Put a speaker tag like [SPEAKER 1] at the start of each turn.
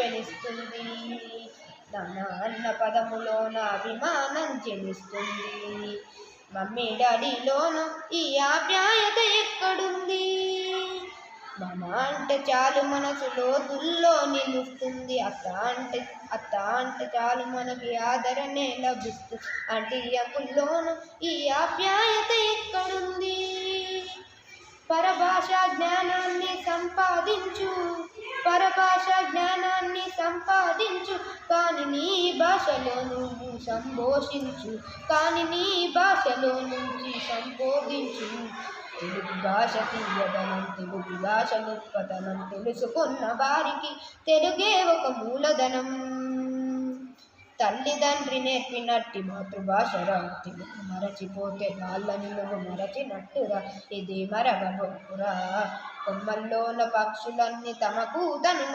[SPEAKER 1] జనిస్తుంది నాన్న అన్న పదములోన అభిమానం జనిస్తుంది. మమ్మీ డాడీలోను ఈ ఆప్యాయత ఎక్కడుంది? మామ అంటే చాలు మనసు లోతుల్లో నిలుస్తుంది. అత్త అంటే అత్త అంటే చాలు మనకి ఆదరణే లభిస్తుంది అంటే అప్పుల్లోను ఈ ఆప్యాయత ఎక్కడుంది? పరభాష జ్ఞానాన్ని సంపాద పరభాష జ్ఞానాన్ని సంపాదించు. కానీ నీ భాషలో నువ్వు సంభోషించు. కానీ నీ భాషలో నుంచి సంబోధించు తెలుగు భాష తీయదనం తెలుగు భాష గొప్పతనం తెలుసుకున్న వారికి తెలుగే ఒక మూలధనం. తల్లిదండ్రి నేర్పినట్టి మాతృభాష తెలుగు మరచిపోతే వాళ్ళని నువ్వు మరచినట్టురా ఇది మరవబొప్పురా కొమ్మల్లోన పక్షులన్నీ తమకు కూతను